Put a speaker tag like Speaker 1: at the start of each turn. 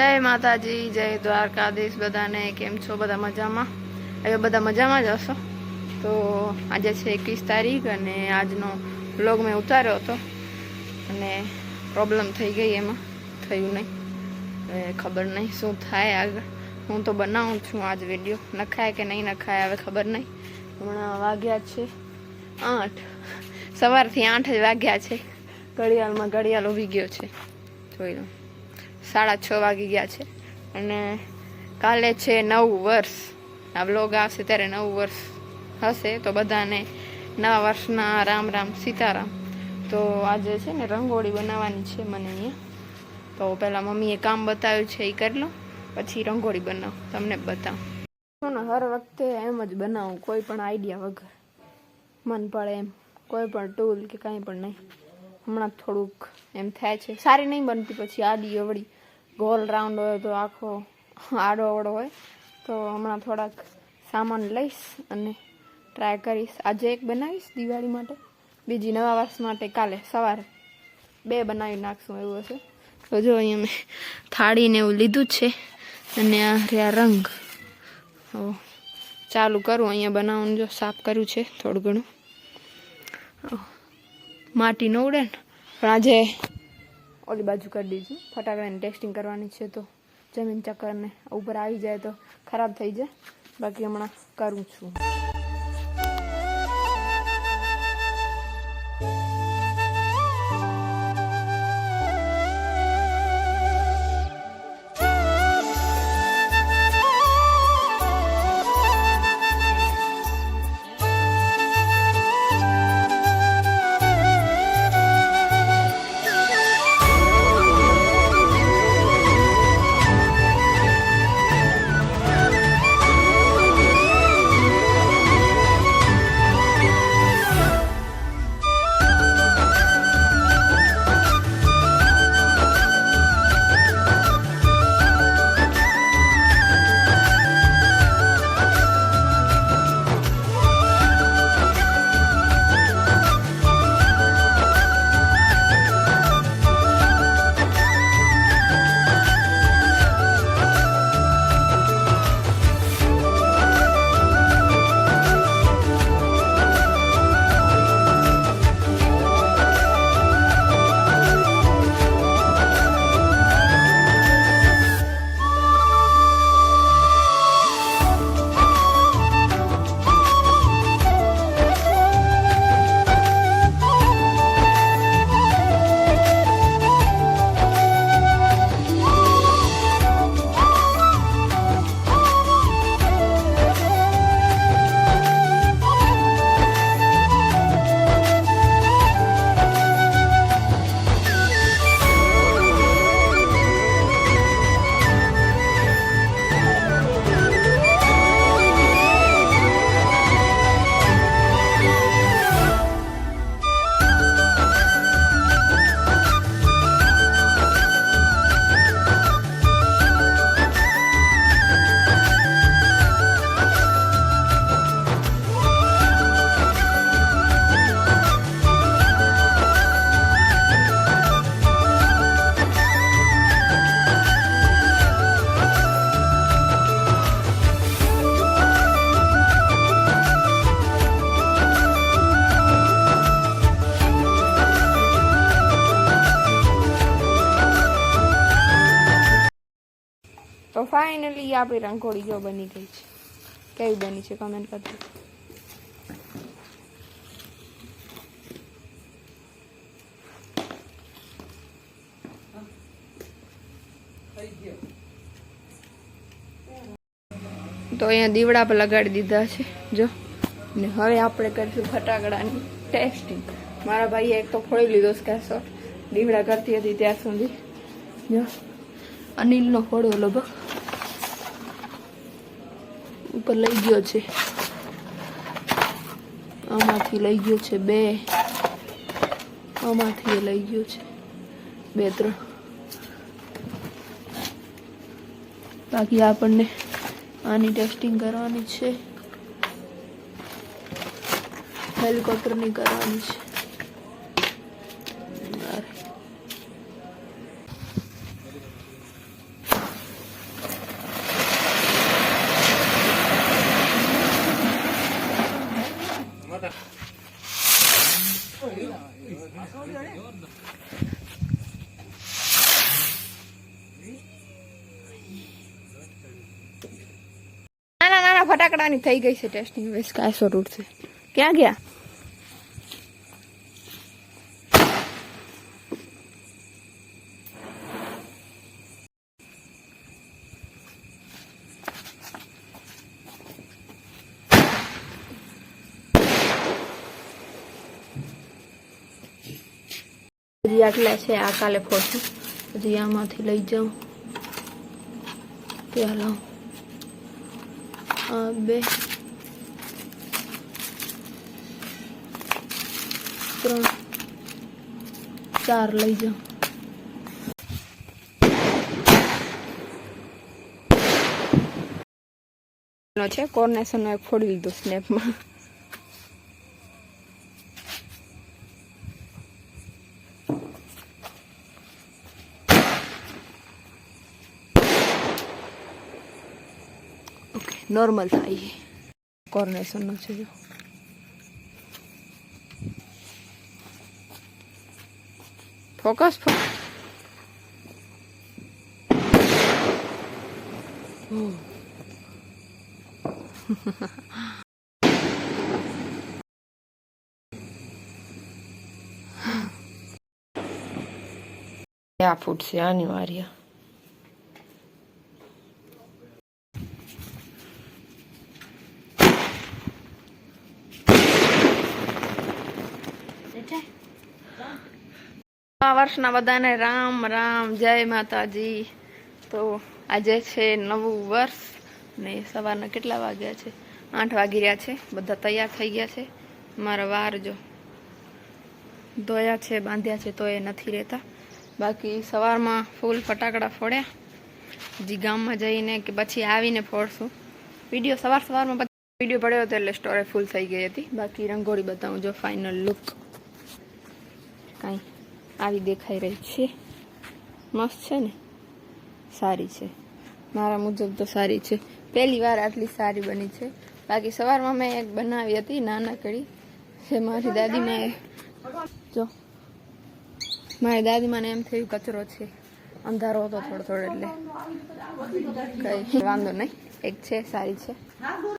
Speaker 1: જય માતાજી, જય દ્વારકાધીશ બધાને, કેમ છો બધા મજામાં? હવે બધા મજામાં જ હશો? તો આજે છે એકવીસ તારીખ અને આજનો બ્લોગ મેં ઉતાર્યો હતો. અને પ્રોબ્લેમ થઈ ગઈ એમાં, થયું નહીં. ખબર નહીં શું થાય આગળ. હું તો બનાવું છું આજ વીડિયો નખાય કે નહીં નખાય, હવે ખબર નહીં. હમણાં વાગ્યા છે આઠ. સવારથી આઠ જ વાગ્યા છે. ઘડિયાળમાં ઘડિયાળ ઊભી ગયો છે. જોઈ લો. સાડા છ વાગી ગયા છે. અને કાલે છે નવ વર્ષ. આ બ્લોગ આવશે ત્યારે નવ વર્ષ હશે, તો બધાને નવા વર્ષના રામ રામ, સીતારામ. તો આજે છે ને રંગોળી બનાવવાની છે મને અહીંયા. તો પહેલાં મમ્મીએ કામ બતાવ્યું છે એ કરી લો, પછી રંગોળી બનાવ, તમને બતાવું. ને હર વખતે એમ જ બનાવું, કોઈ પણ આઈડિયા વગર. મન પડે એમ, કોઈ પણ ટૂલ કે કાંઈ પણ નહીં. હમણાં થોડુંક એમ થાય છે. સારી નહીં બનતી પછી આડી અવળી ગોલ રાઉન્ડ હોય તો આખો આડો અવળો હોય. તો હમણાં થોડાક સામાન લઈશ અને ટ્રાય કરીશ. આજે એક બનાવીશ દિવાળી માટે. બીજી નવા વર્ષ માટે કાલે સવારે બે બનાવી નાખશું એવું હશે. તો જો અહીંયા મેં થાળીને એવું લીધું છે અને આ રહ્યા રંગ. ચાલુ કરું અહીંયા બનાવવાનું જો સાફ કર્યું છે થોડું ઘણું. માટી ન ઉડે ને. પણ આજે ઓલી બાજુ કરી દીધું. ફટાકડાની ટેસ્ટિંગ કરવાની છે તો જમીન ચક્કરને ઉપર આવી જાય તો ખરાબ થઈ જાય. બાકી હમણાં કરું છું. ફાઇનલી આપણી રંગોળી જો બની ગઈ છે. કેવી બની છે કમેન્ટ કરજો. તો અહીંયા દીવડા પર લગાડી દીધા છે, જો. ને હવે આપણે કરીશું ફટાકડાની ટેસ્ટિંગ મારા ભાઈએ એક તો ફોડી લીધો કેસો દીવડા કરતી હતી ત્યાં સુધી, જો. અનિલનો ફોડો લગભગ ઉપર લઈ ગયો છે. આમાંથી લઈ ગયો છે બે. આમાંથી લઈ ગયો છે બે, ત્રણ. બાકી આપણને આની ટેસ્ટિંગ કરવાની છે. હેલિકોપ્ટરની કરવાની છે. નાના નાના ફટાકડાની થઈ ગઈ છે ટેસ્ટિંગ વેસ્ટ કાંઈ સ્વરૂપ છે ક્યાં ગયા? હજી આટલા છે, આ કાલે ફોટો હજી આમાંથી લઈ જાઉં. લાવું બે. ત્રણ. ચાર લઈ જાઉં. છે કોર્નેશનનો એક ફોડી લીધો સ્નેપમાં. નોર્મલ થાય કોર્નેશનનો છે જો ફોકસ આ ફૂટશે અનિવાર્ય આ વર્ષના બધાને રામ રામ, જય માતાજી. તો આજે છે નવું વર્ષ ને સવારના કેટલા વાગ્યા છે? આઠ વાગી રહ્યા છે. બધા તૈયાર થઈ ગયા છે. મારા વાર જો ધોયા છે, બાંધ્યા છે, તો એ નથી રહેતા. બાકી સવારમાં ફૂલ ફટાકડા ફોડ્યા. જે ગામમાં જઈને કે પછી આવીને ફોડશું. વીડિયો સવાર સવારમાં પછી વીડિયો પડ્યો હતો એટલે સ્ટોરેજ ફૂલ થઈ ગઈ હતી. બાકી રંગોળી બતાવું જો ફાઇનલ લુક કાંઈ આવી દેખાઈ રહી છે. મસ્ત છે ને? સારી છે. મારા મુજબ તો સારી છે. પહેલી વાર આટલી સારી બની છે. બાકી સવારમાં મેં એક બનાવી હતી, નાનકડી. જે મારી દાદીમાએ જો, મારી દાદીમાને એમ થયું કચરો છે. અંધારો હતો થોડો થોડો એટલે. કઈ વાંધો નહીં. એક છે, સારી છે.